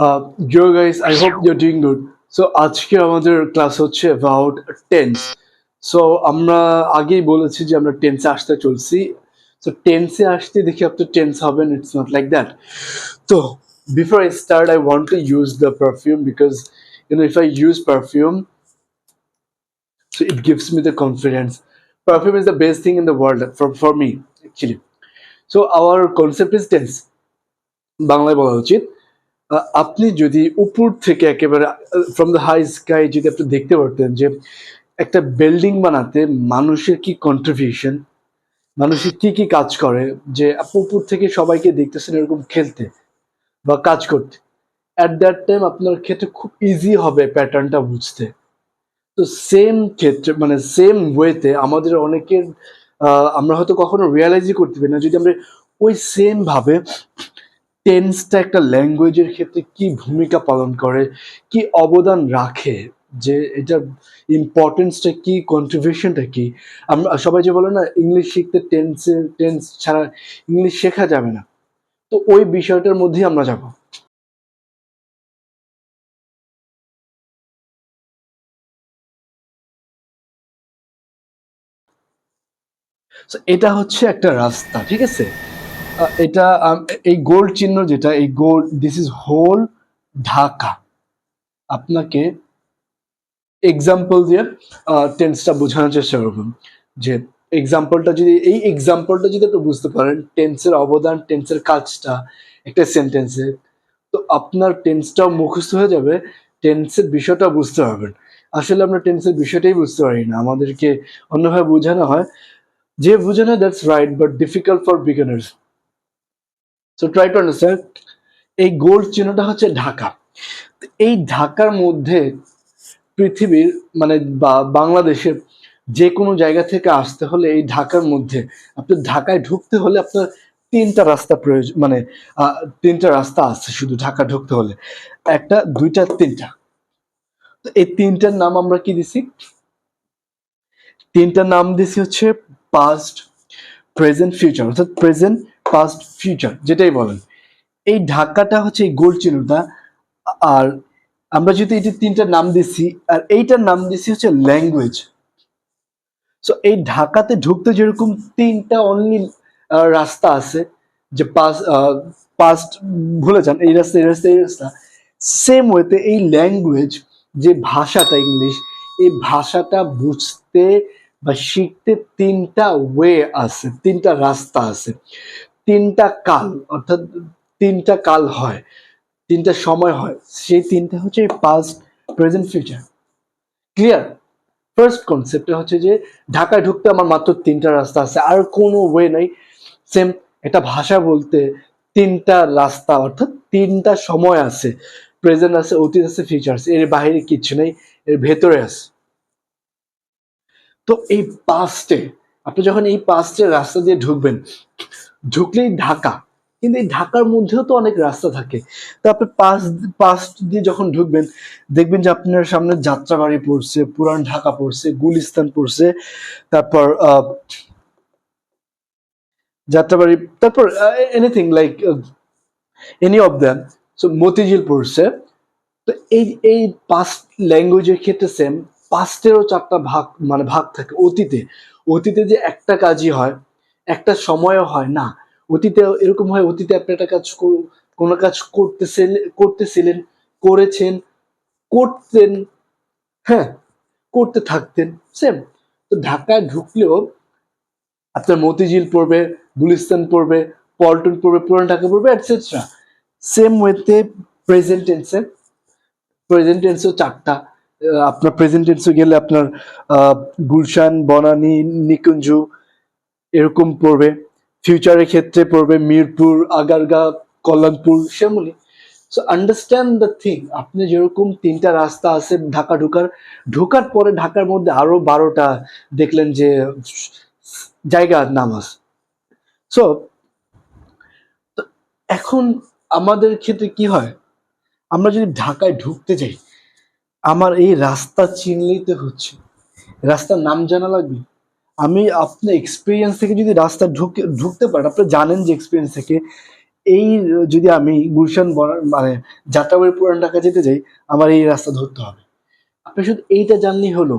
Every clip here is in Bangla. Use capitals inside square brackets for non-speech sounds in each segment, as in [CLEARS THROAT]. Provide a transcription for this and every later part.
Uh, yo guys, I hope you're doing good. So আজকে আমাদের ক্লাস হচ্ছে অ্যাবাউট টেন্স সো আমরা আগেই বলেছি যে আমরা টেন্সে আসতে চলছি সো টেন্সে আসতে দেখি আপনার টেন্স হবেন ইটস নট লাইক দ্যাট তো before I start I want to use the perfume because you know if I use perfume so it gives me the confidence perfume is the best thing in the world for, for me actually so our concept is tense বাংলায় বলা উচিত আপনি যদি উপর থেকে একেবারে ফ্রম দ্য হাই স্কাই যদি আপনি দেখতে পারতেন যে একটা বিল্ডিং বানাতে মানুষের কি কন্ট্রিবিউশন মানুষের কি কি কাজ করে, যে উপর থেকে সবাইকে দেখতেছেন এরকম খেলতে বা কাজ করতে অ্যাট দ্যাট টাইম আপনার ক্ষেত্রে খুব ইজি হবে প্যাটার্নটা বুঝতে। তো সেম ক্ষেত্রে মানে সেম ওয়েতে আমাদের অনেকের আমরা হয়তো কখনো রিয়েলাইজই করতে পারি না। যদি আমরা ওই সেম ভাবে টেন্সটা একটা ল্যাঙ্গুয়েজের ক্ষেত্রে কি ভূমিকা পালন করে, কি অবদান রাখে, যে এটার ইম্পর্টেন্সটা কি কন্ট্রিবিউশনটা কি? আমরা, সবাই যে বলে না ইংলিশ শিখতে টেন্সের টেন্স ছাড়া ইংলিশ শেখা যাবে না। তো ওই বিষয়টার মধ্যেই আমরা যাব। এটা হচ্ছে একটা রাস্তা, ঠিক আছে? এটা এই গোল্ড চিহ্ন যেটা, এই gold this is whole Dhaka. আপনাকে এক্সাম্পল দিয়ে টেন্সটা বোঝানোর চেষ্টা করবেন যে এক্সাম্পলটা যদি, এই এক্সাম্পলটা যদি আপনি বুঝতে পারেন টেন্সের অবদান টেন্সের কাজটা, একটা সেন্টেন্সে তো আপনার টেন্সটাও মুখস্থ হয়ে যাবে টেন্সের বিষয়টা বুঝতে পারবেন। আসলে আমরা টেন্সের বিষয়টাই বুঝতে পারি না, আমাদেরকে অন্যভাবে বোঝানো হয়। যে বোঝানো that's right but difficult for beginners so try to understand এই গোল্ড চিহ্নটা হচ্ছে ঢাকা। এই ঢাকার মধ্যে পৃথিবীর মানে বাংলাদেশের যে কোনো জায়গা থেকে আসতে হলে এই ঢাকার মধ্যে আপনি ঢাকায় ঢুকতে হলে আপনার তিনটা রাস্তা প্রয়োজন মানে তিনটা রাস্তা আছে শুধু ঢাকা ঢুকতে হলে। একটা, দুইটা, তিনটা। তো এই তিনটার নাম আমরা কি দিছি? তিনটার নাম দিছি হচ্ছে পাস্ট প্রেজেন্ট ফিউচার অর্থাৎ প্রেজেন্ট পাস্ট ফিউচার যেটাই বলেন। এই ঢাকাটা হচ্ছে এই গোল চিহ্নটা আর আমরা যদি এই যে তিনটার নাম দিছি, আর এইটার নাম দিছি হচ্ছে ল্যাঙ্গুয়েজ সো এই ঢাকাতে ঢুকতে যেরকম তিনটা অনলি রাস্তা আছে, যে পাস পাস্ট ভুলে যান, এই রাস্তা এই রাস্তা এই রাস্তা। সেম ওয়েতে এই ল্যাঙ্গুয়েজ যে ভাষাটা ইংলিশ, এই ভাষাটা বুঝতে বা শিখতে তিনটা ওয়ে আছে, তিনটা রাস্তা আছে। তিনটা কাল, অর্থাৎ তিনটা কাল হয়, তিনটা সময় হয়। সেই তিনটা হচ্ছে past present future clear first কনসেপ্টটা হচ্ছে যে ঢাকায় ঢুকতে আমার মাত্র তিনটা রাস্তা আছে, আর কোনো ওয়ে নাই। সেম একটা ভাষা বলতে তিনটা রাস্তা, অর্থাৎ তিনটা সময় আছে। প্রেজেন্ট আছে, অতীত আছে ফিউচার আছে। এর বাইরে কিছু নেই, এর ভেতরে আছে। তো এই পাস্টে আপনি যখন এই পাস্টের রাস্তা দিয়ে ঢুকবেন ঢুকলেই ঢাকা। কিন্তু এই ঢাকার মধ্যেও তো অনেক রাস্তা থাকে। তো আপনি পাস্ট দিয়ে যখন ঢুকবেন, দেখবেন যে আপনার সামনে যাত্রাবাড়ি পড়ছে, পুরান ঢাকা পড়ছে, গুলিস্তান পড়ছে, তারপর যাত্রাবাড়ি, তারপর anything like any of them so Motijheel পড়ছে। তো এই এই পাস্ট ল্যাঙ্গুয়েজের ক্ষেত্রে সেম পাস্টেরও চারটা ভাগ মানে ভাগ থাকে অতীতে। অতীতে যে একটা কাজই হয় একটা সময়ও হয় না। অতীতে এরকম হয়, অতীতে আপনি একটা কাজ কোনো কাজ করতেছেন, করতেছিলেন, করেছেন, করতেন হ্যাঁ করতে থাকতেন সেম তো ঢাকায় ঢুকলেও আপনার মতিঝিল পড়বে, গুলিস্তান পড়বে, পল্টন পড়বে, পুরান ঢাকা পড়বে এটসেট্রা সেম ওয়েতে প্রেজেন্ট টেন্সে প্রেজেন্ট টেন্সও চারটা। আপনার প্রেজেন্ট টেন্সে গেলে আপনার গুলশান, বনানী, নিকুঞ্জ এরকম পড়বে ফিউচারের ক্ষেত্রে পড়বে, Mirpur Agargaon Kalyanpur, Shyamoli. So understand the thing আপনি যেরকম তিনটা রাস্তা আছে ঢাকা ঢুকার, ঢোকার পরে ঢাকার মধ্যে আরও বারোটা দেখলেন যে জায়গার নাম আছে। সো এখন আমাদের ক্ষেত্রে কি হয়? আমরা যদি ঢাকায় ঢুকতে যাই, আমার এই রাস্তা চিনলেই তো হচ্ছে। রাস্তার নাম জানা লাগবে? আমি আপনার এক্সপিরিয়েন্স থেকে যদি রাস্তা ঢুকে ঢুকতে পারেন, আপনি জানেন যে এক্সপিরিয়েন্স থেকে। এই, যদি আমি গুলশান মানে যাত্রাবাড়ি পুরান ঢাকা যেতে যাই, আমার এই রাস্তা ধরতে হবে। আপনি শুধু এইটা জানলেই হলো।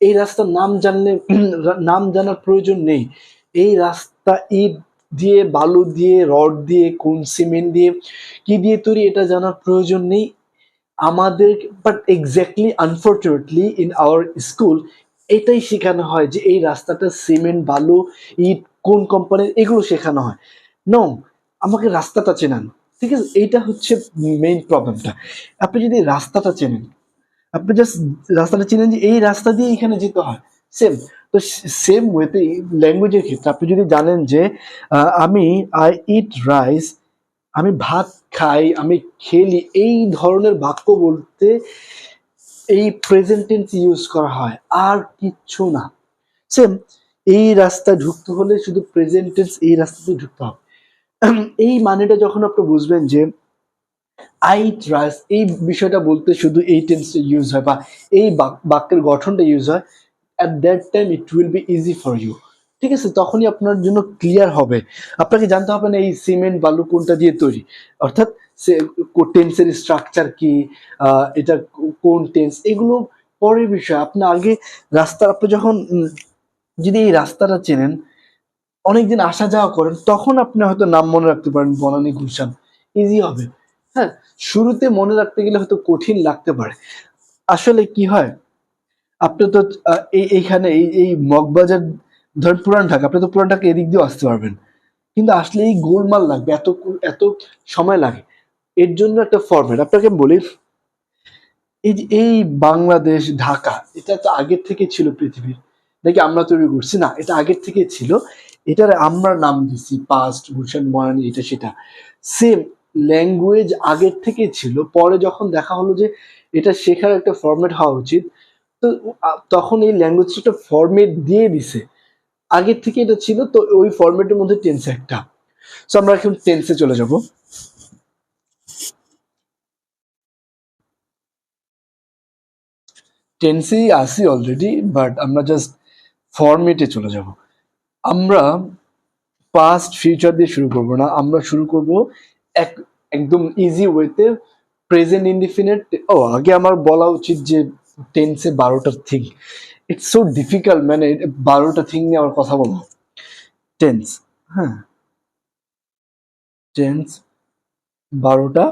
এই রাস্তার নাম জানলে [CLEARS THROAT] নাম জানার প্রয়োজন নেই। এই রাস্তা ইট দিয়ে, বালু দিয়ে, রড দিয়ে, কোন সিমেন্ট দিয়ে, কি দিয়ে তৈরি এটা জানার প্রয়োজন নেই। আমাদের but exactly unfortunately in our school এটাই শেখানো হয় যে এই রাস্তাটা সিমেন্ট, বালু, ইট, কোন কোম্পানির এগুলো শেখানো হয়। নো আমাকে রাস্তাটা চেনান। ঠিক আছে? এইটা হচ্ছে মেইন প্রবলেমটা আপনি যদি রাস্তাটা চেনেন, আপনি জাস্ট রাস্তাটা চিনেন যে এই রাস্তা দিয়ে এখানে যেতে হয়। সেম তো সেম ওয়েতে ল্যাঙ্গুয়েজের ক্ষেত্রে আপনি যদি জানেন যে আমি আই ইট রাইস আমি ভাত খাই, আমি খেলি, এই ধরনের বাক্য বলতে এই প্রেজেন্ট টেন্স ইউজ করা হয়, আর কিচ্ছু না। সেম এই রাস্তা ঢুকতে হলে শুধু প্রেজেন্ট টেন্স এই রাস্তাতে ঢুকতে হবে। এই মানেটা যখন আপনি বুঝবেন যে আই ট্রাস্ট এই বিষয়টা বলতে শুধু এই টেন্সটা ইউজ হয় বা এই বাক- বাক্যের গঠনটা ইউজ হয় at that time it will be easy for you ঠিক আছে? তখনই আপনার জন্য ক্লিয়ার হবে। আপনাকে জানতে হবে না এই সিমেন্ট বালু কোনটা দিয়ে তৈরি। অর্থাৎ টেন্সের স্ট্রাকচার কি এটা কোন টেন্স এগুলো পরের বিষয়। আপনি আগে রাস্তার, আপনি যখন যদি এই রাস্তাটা চেনেন, অনেকদিন আসা যাওয়া করেন, তখন আপনি হয়তো নাম মনে রাখতে পারেন, বনানী গুলশান। ইজি হবে। হ্যাঁ শুরুতে মনে রাখতে গেলে হয়তো কঠিন লাগতে পারে। আসলে কি হয়? আপনি তো এই, এইখানে, এই এই মগবাজার, ধরেন পুরান ঢাকা, আপনি তো পুরান ঢাকা এদিক দিয়েও আসতে পারবেন। কিন্তু আসলে এই গোলমাল লাগবে, এত এত সময় লাগে। এর জন্য একটা ফরম্যাট আপনাকে বলি, এই যে এই বাংলাদেশ, ঢাকা, এটা তো আগের থেকে ছিল পৃথিবীর। নাকি আমরা তৈরি করছি? না, এটা আগের থেকে ছিল। এটার আমরা নাম দিছি পাস্ট গুলশান মরানি এটা সেটা। সেম ল্যাঙ্গুয়েজ আগের থেকে ছিল। পরে যখন দেখা হলো যে এটা শেখার একটা ফরম্যাট হওয়া উচিত, তো তখন এই ল্যাঙ্গুয়েজটা একটা ফরম্যাট দিয়ে দিছে। আগের থেকে এটা ছিল, তো ওই ফরম্যাটের মধ্যে টেন্স একটা। সো আমরা এখন টেন্সে চলে যাব। টেন্সেই আসি অলরেডি বাট আমরা জাস্ট ফরম্যাটে চলে যাব। আমরা পাস্ট ফিউচার দিয়ে শুরু করব না, আমরা শুরু করব এক, একদম ইজি ওয়েতে প্রেজেন্ট ইনডিফিনিট ও, আগে আমার বলা উচিত যে টেন্সে বারোটা থিং ইটস সো ডিফিকাল্ট মানে বারোটা থিং নিয়ে আমার কথা বলব টেন্স হ্যাঁ। টেন্স বারোটা,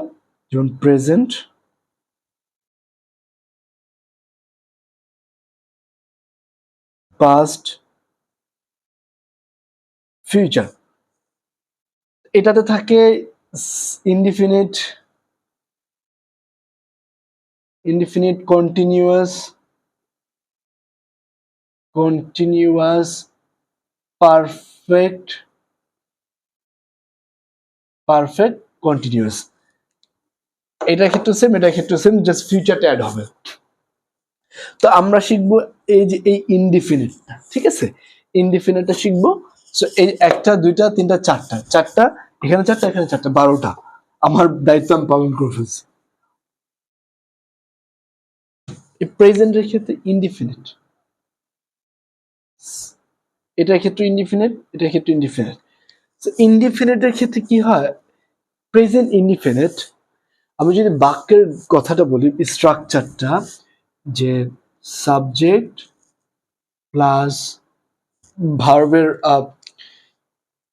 যেমন প্রেজেন্ট পাস্ট ফিউচার এটাতে থাকে indefinite indefinite continuous continuous perfect perfect continuous এটার ক্ষেত্রে সেম এটার ক্ষেত্রে সেম জাস্ট ফিউচারটা অ্যাড হবে। তো আমরা শিখব এই যে এই ইনডিফিনিটটা ঠিক আছে? ইনডিফিনিটটা শিখব। সো এই একটা, দুইটা, তিনটা, চারটা। চারটা, এখানে চারটা এখানে চারটা, বারোটা। আমার দায়িত্ব আমি পালন করে ফেলছি। প্রেজেন্টের ক্ষেত্রে ইনডিফিনিট এটার ক্ষেত্রে ইনডিফিনিট এটার ক্ষেত্রে ইনডিফিনিট ইনডিফিনিটের ক্ষেত্রে কি হয়? প্রেজেন্ট ইনডিফিনিট আমি যদি বাক্যের কথাটা বলি স্ট্রাকচারটা যে সাবজেক্ট প্লাস ভার্বের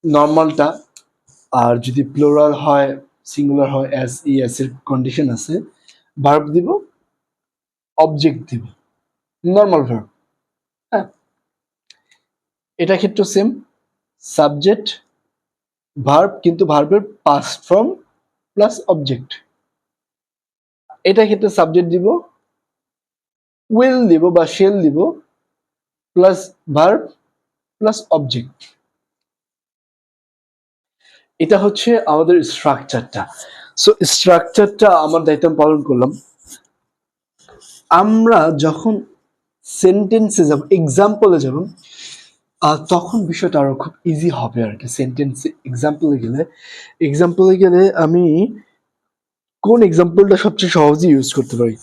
নর্মালটা, আর যদি প্লোরাল হয়, সিঙ্গুলার হয় এস ই এর কন্ডিশন আছে ভার্ব দিব অবজেক্ট দিব নর্মাল ভার্ব হ্যাঁ? এটা ক্ষেত্রে সেম সাবজেক্ট ভার্ব কিন্তু ভার্বের পাস্ট ফর্ম প্লাস অবজেক্ট এটা ক্ষেত্রে সাবজেক্ট দিব উইল দিব বা শেল দিব প্লাস ভার্ব প্লাস অবজেক্ট এটা হচ্ছে আমাদের স্ট্রাকচারটা সো স্ট্রাকচারটা আমার দায়িত্ব পালন করলাম। আমরা যখন সেন্টেন্সে যাব এক্সাম্পলে যাব তখন বিষয়টা আরও খুব ইজি হবে আর কি। সেন্টেন্স এক্সাম্পলে গেলে এক্সাম্পলে গেলে আমি কোন এক্সাম্পলটা সবচেয়ে সহজে ইউজ করতে পারি?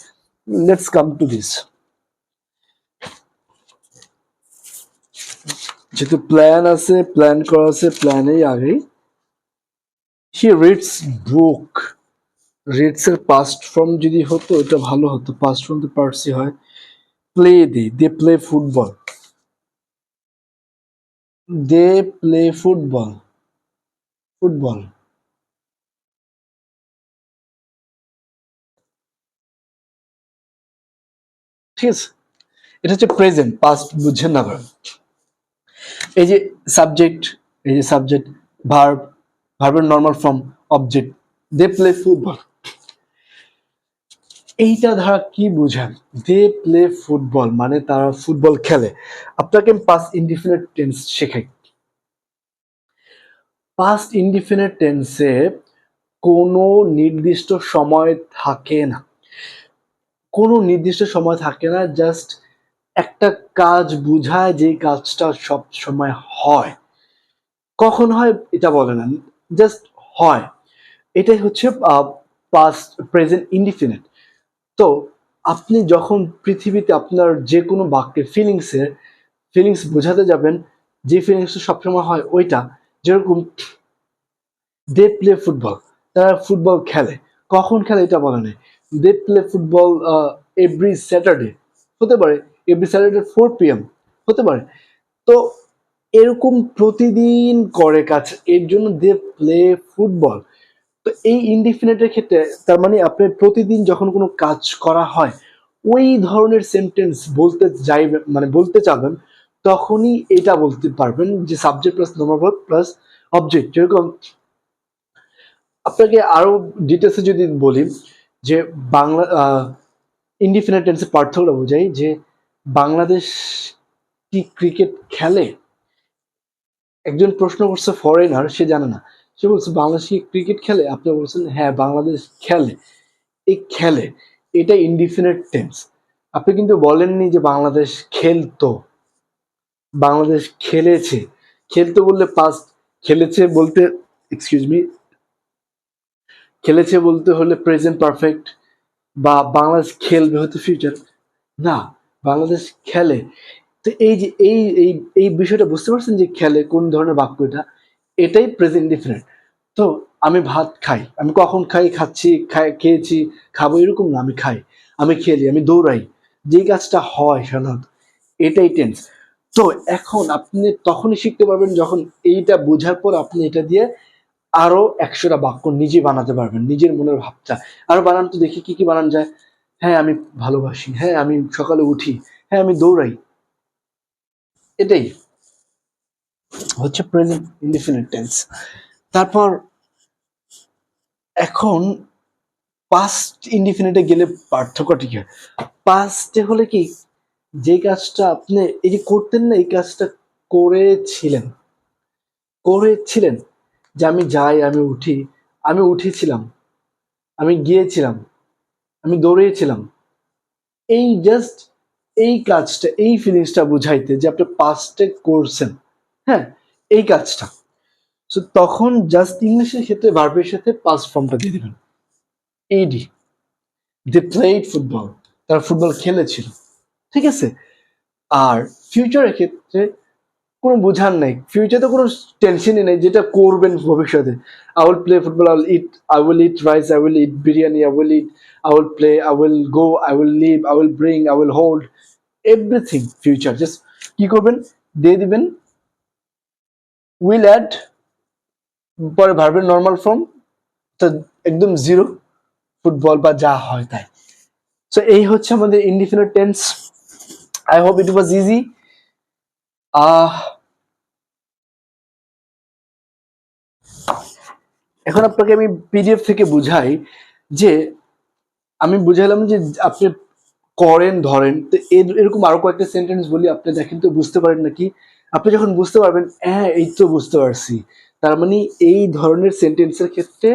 লেটস কাম টু দিস যেহেতু প্ল্যান আছে প্ল্যান করা আছে প্ল্যানেই আগে হি রিডস বুক রিডস এর পাস্ট ফর্ম যদি হতো, এটা ভালো হতো। পাস্ট ফর্ম তো পার্সি হয়। Play they they play football they play football football ঠিক আছে? এটা হচ্ছে প্রেজেন্ট পাস্ট বুঝছেন না। এই যে সাবজেক্ট এই যে সাবজেক্ট ভার্ব ভার্বের normal form object they play football এইটা ধারা কি বুঝান? দে প্লে ফুটবল মানে তারা ফুটবল খেলে। আপনাকে পাস্ট ইনডিফিনিট টেন্স শেখাই। পাস্ট ইনডিফিনিট টেন্সে কোনো নির্দিষ্ট সময় থাকে না। কোনো নির্দিষ্ট সময় থাকে না জাস্ট একটা কাজ বুঝায় যে কাজটা সব সময় হয়। কখন হয় এটা বলে না জাস্ট হয়। এটাই হচ্ছে পাস্ট প্রেজেন্ট ইনডিফিনিট তো আপনি যখন পৃথিবীতে আপনার যে কোনো বাক্যে ফিলিংসের ফিলিংস বোঝাতে যাবেন, যে ফিলিংসটা সবসময় হয় ওইটা, যেরকম দে প্লে ফুটবল তারা ফুটবল খেলে। কখন খেলে এটা বলে নেই। They play football every Saturday হতে পারে every Saturday four P M হতে পারে। তো এরকম প্রতিদিন করে কাজ, এর জন্য দে প্লে ফুটবল। তো এই ইনডিফিনিটের ক্ষেত্রে, তার মানে আপনার প্রতিদিন যখন কোনো কাজ করা হয়, ওই ধরনের সেন্টেন্স বলতে যাইবেন মানে বলতে চাবেন, তখনই এটা বলতে পারবেন যে subject plus normal plus object যেরকম আপনাকে আরও ডিটেলসে যদি বলি, যে বাংলা ইনডিফিনিট টেন্সের পার্থক্যটা বোঝাই যে বাংলাদেশ কি ক্রিকেট খেলে? একজন প্রশ্ন করছে ফরেনার সে জানে না। সে বলছে, বাংলাদেশ কি ক্রিকেট খেলে? আপনি বলছেন হ্যাঁ বাংলাদেশ খেলে। এই খেলে, এটা ইনডিফিনিট টেন্স আপনি কিন্তু বলেননি যে বাংলাদেশ খেলতো। বাংলাদেশ খেলেছে। খেলতো বললে পাস্ট খেলেছে বলতে এক্সকিউজ মি খেলেছে বলতে হলে প্রেজেন্ট পারফেক্ট বা বাংলাদেশ খেলবে হয়তো ফিউচার না বাংলাদেশ খেলে। তো এই যে, এই এই এই বিষয়টা বুঝতে পারছেন যে খেলে কোন ধরনের বাক্য এটা? এটাই প্রেজেন্ট ডিফারেন্ট তো আমি ভাত খাই। আমি কখন খাই, খাচ্ছি, খাই, খেয়েছি, খাব এরকম না, আমি খাই। আমি খেলি আমি দৌড়াই। যেই কাজটা হয় সাধারণত, এটাই টেন্স তো এখন আপনি তখনই শিখতে পারবেন যখন এইটা বোঝার পর আপনি এটা দিয়ে আরও একশোটা বাক্য নিজে বানাতে পারবেন, নিজের মনের ভাবটা। আরও বানান তো দেখি কি কি বানান যায়। হ্যাঁ আমি ভালোবাসি। হ্যাঁ আমি সকালে উঠি। হ্যাঁ আমি দৌড়াই। এটাই হচ্ছে প্রেজেন্ট ইনডিফিনিট টেন্স তারপর এখন পাস্ট ইনডিফিনিটে গেলে পার্থক্যটি কি পাস্টে হলে কি যে কাজটা আপনি, এই যে করতেন না, এই কাজটা করেছিলেন। করেছিলেন যে আমি যাই, আমি উঠি, আমি উঠেছিলাম, আমি গিয়েছিলাম। আমি দৌড়িয়েছিলাম। এই জাস্ট এই কাজটা, এই ফিলিংসটা বুঝাইতে যে আপনি পাস্টে করছেন। হ্যাঁ এই কাজটা। সো তখন জাস্ট ইংলিশের ক্ষেত্রে ভার্বের সাথে পাস্ট ফর্মটা দিয়ে দিবেন। E D they played football তারা ফুটবল খেলেছিল। ঠিক আছে? আর ফিউচারের ক্ষেত্রে কোনো বোঝার নেই ফিউচারে কোনো টেনশনই নেই যেটা করবেন ভবিষ্যতে I will play football I will eat I will eat rice I will eat biryani I will eat I will play I will go I will live I will bring I will hold everything future just কি করবেন দিয়ে দিবেন উইল অ্যাড পরে ভার্বের নর্মাল ফর্ম তো একদম জিরো ফুটবল বা যা হয় তাই সো এই হচ্ছে আমাদের indefinite tense I hope it was easy ah, এখন আপনাকে আমি পিডিএফ থেকে বুঝাই যে আমি বুঝাইলাম যে আপনি করেন, ধরেন, তো এর- এরকম আরও কয়েকটা সেন্টেন্স বলি, আপনি দেখেন তো বুঝতে পারেন নাকি? আপনি যখন বুঝতে পারবেন হ্যাঁ এই তো বুঝতে পারছি। তার মানে এই ধরনের সেন্টেন্সের ক্ষেত্রে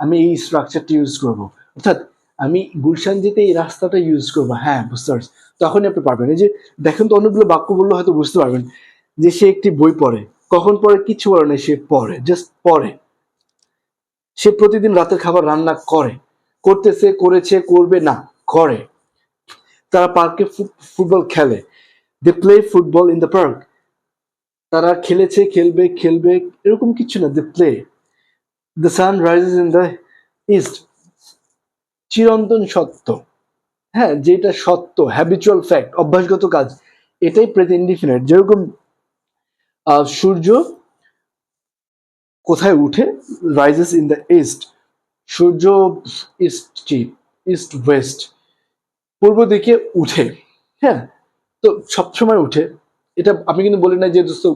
আমি এই স্ট্রাকচারটি ইউজ করব। অর্থাৎ আমি গুলশান যেতে এই রাস্তাটা ইউজ করব। হ্যাঁ বুঝতে পারছি। তখনই আপনি পারবেন। এই যে দেখেন তো অনেকগুলো বাক্য বললে হয়তো বুঝতে পারবেন যে সে একটি বই পড়ে। কখন পড়ে কিছু বলে না, সে পড়ে জাস্ট পড়ে। সে প্রতিদিন রাতের খাবার রান্না করে। করতেছে, করেছে, করবে না, করে। তারা পার্কে ফুটবল খেলে। They play football in the park তারা খেলেছে, খেলবে খেলবে, এরকম কিছু না they play the sun rises in the east চিরন্তন সত্য। হ্যাঁ যেটা সত্য হ্যাবিচুয়াল ফ্যাক্ট অভ্যাসগত কাজ, এটাই প্রেজেন্ট ইনডিফিনিট যেরকম সূর্য কোথায় উঠে? রাইজেস ইন দ্য ইস্ট সূর্য ইস্ট ইস্ট ওয়েস্ট পূর্ব দিকে উঠে। হ্যাঁ তো সবসময় উঠে। এটা আমি কিন্তু বলি না যে, দোস্ত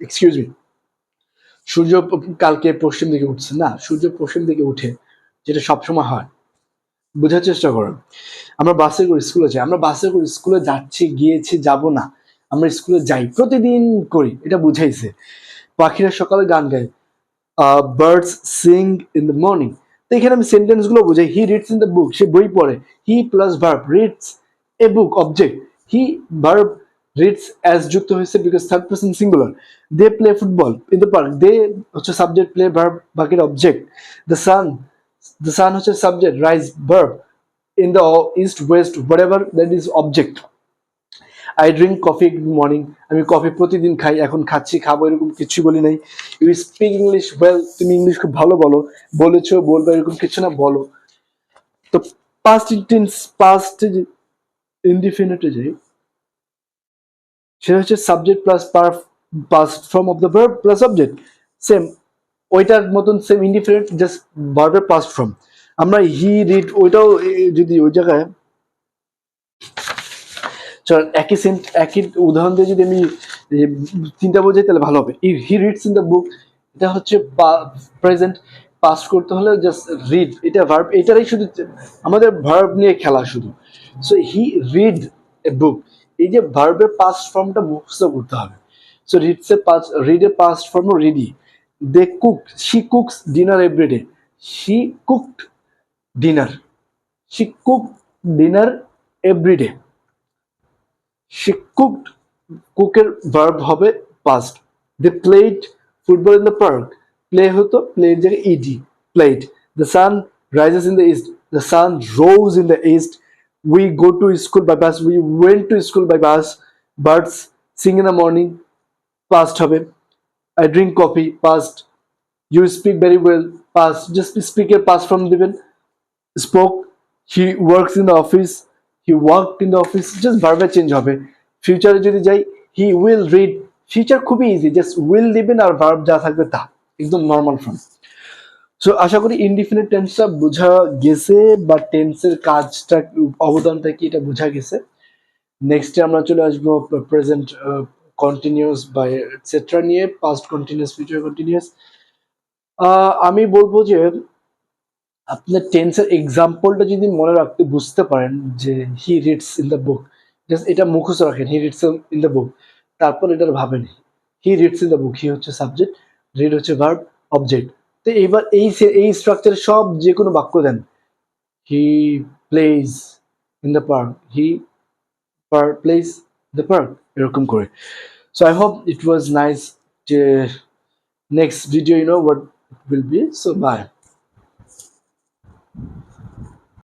এক্সকিউজ মি সূর্য কালকে পশ্চিম দিকে উঠছে। না, সূর্য পশ্চিম দিকে উঠে, যেটা সবসময় হয়। বোঝার চেষ্টা করুন। আমরা বাসে করে স্কুলে যাই। আমরা বাসে করে স্কুলে যাচ্ছি, গিয়েছি, যাব না। আমরা স্কুলে যাই, প্রতিদিন করি। এটা বুঝাইছে। পাখিরা সকালে গান গায়। Birds sing in the morning তো এখানে আমি সেন্টেন্সগুলো বুঝাই। He reads in the book সে বই পড়ে। He plus verb reads a book object he verb reads es যুক্ত হয়েছে because third person singular they play football in the park they হচ্ছে সাবজেক্ট প্লে ভার্ব বাকির object the sun the sun হচ্ছে subject rise in the east west whatever that is object I drink coffee morning আমি কফি প্রতিদিন খাই, এখন খাচ্ছি, খাব, এরকম কিছু বলি নাই। ইউ স্পিক ইংলিশ ওয়েল তুমি ইংলিশ খুব ভালো বলো। বলেছ, বলবে, এরকম কিছু না, বলো। তো পাস্ট টেন্স পাস্ট ইনডিফিনিটে যাই সেটা হচ্ছে subject plus per past form of the verb plus subject same ওইটার মতন সেম ইন্ডিফারেন্ট জাস্ট ভার্বের পাস্ট ফর্ম আমরা হি রিড ওইটাও যদি ওই জায়গায় চল একই সেন্ট একই উদাহরণ দিয়ে যদি আমি এ, তিনটা বোঝাই তাহলে ভালো হবে। He reads in the book এটা হচ্ছে প্রেজেন্ট পাস করতে হলে জাস্ট রিড এটা ভার্ব এটারই শুধু আমাদের ভার্ব নিয়ে খেলা শুধু। সো হি রিড এ বুক এই যে ভার্বের পাস্ট ফর্মটা মুখস্থ করতে হবে। সো রিডস এর past রিডের past form read they cook she cooks dinner everyday she cooked dinner she cook dinner everyday she cooked কুকের ভার্ব হবে past they played football in the park play হতো প্লের জায়গায় ED played the sun rises in the east the sun rose in the east we go to school by bus we went to school by bus birds sing in the morning past হবে. I drink coffee past you speak very well past just স্পিকের past form দিবেন spoke. He works in the office. He worked in the office. Just ভার্বে চেঞ্জ হবে। ফিউচারে যদি যাই হি উইল রিড ফিউচার খুবই ইজি জাস্ট উইল দিবেন আর ভার্ব যা থাকবে তা। একদম নর্মাল ফর্ম সো আশা করি ইনডিফিনিট টেন্সটা বোঝা গেছে বা টেন্সের কাজটা, অবদানটা কি এটা বোঝা গেছে। নেক্সটে আমরা চলে আসব প্রেজেন্ট কন্টিনিউয়াস বা এটসেট্রা নিয়ে পাস্ট কন্টিনিউয়াস ফিউচার কন্টিনিউয়াস আমি বলব যে, আপনার টেন্সের এক্সাম্পলটা যদি মনে রাখতে বুঝতে পারেন যে he reads in the book just এটা মুখস্থ রাখেন he reads in the book তারপর এটার ভাবেন he reads in the book he হচ্ছে সাবজেক্ট রিড হচ্ছে ভার্ব অবজেক্ট তো এইবার এই এই স্ট্রাকচারে সব যে কোনো বাক্য দেন। He plays in the park he per plays the park এরকম করে। So I hope it was nice যে next video you know what will be so bye